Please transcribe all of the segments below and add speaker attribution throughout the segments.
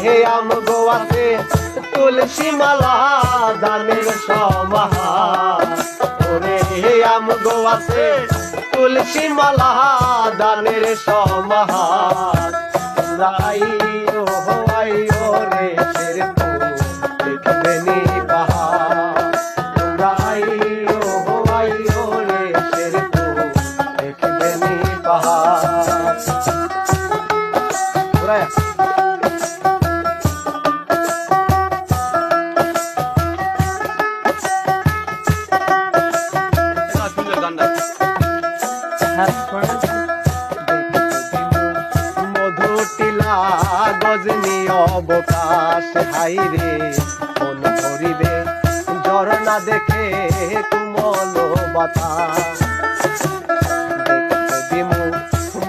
Speaker 1: হে আম গোয়াতে তুলসী মালা দানের সমাহা ওরে হে আম গোয়াতে তুলসী মালা দানের সমাহা আই ও আইও ও রে শের দেখবে নি গজনি অবকাশ হাইরে মন করিবে ঝরনা দেখে তুমল বাতাস দেখতে দিমু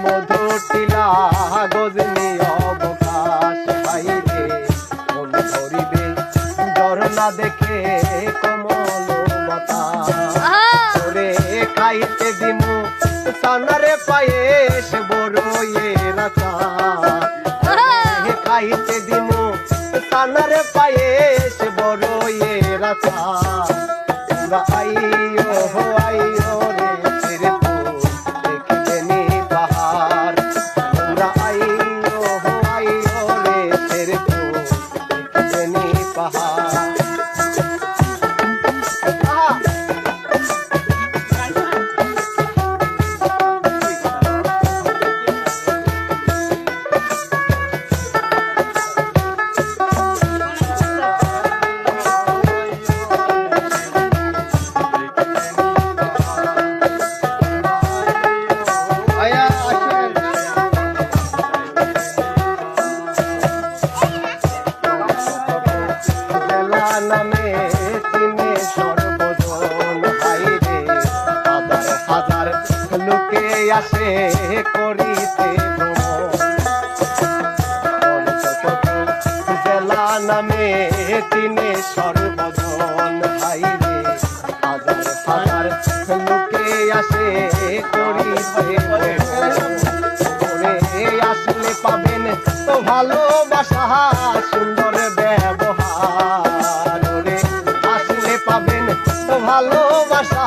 Speaker 1: মধুটিলা গজনি অবকাশ হাইরে মন করিবে ঝরনা দেখে কমল বাতাস খাইতে দিমু। সানারে আসে করিতে জেলা নামে চিনে সর্বজন হাইরে লোকে আসে করিতে আসলে পাবেন তো ভালোবাসা, সুন্দর ব্যবহার। আসলে পাবেন তো ভালোবাসা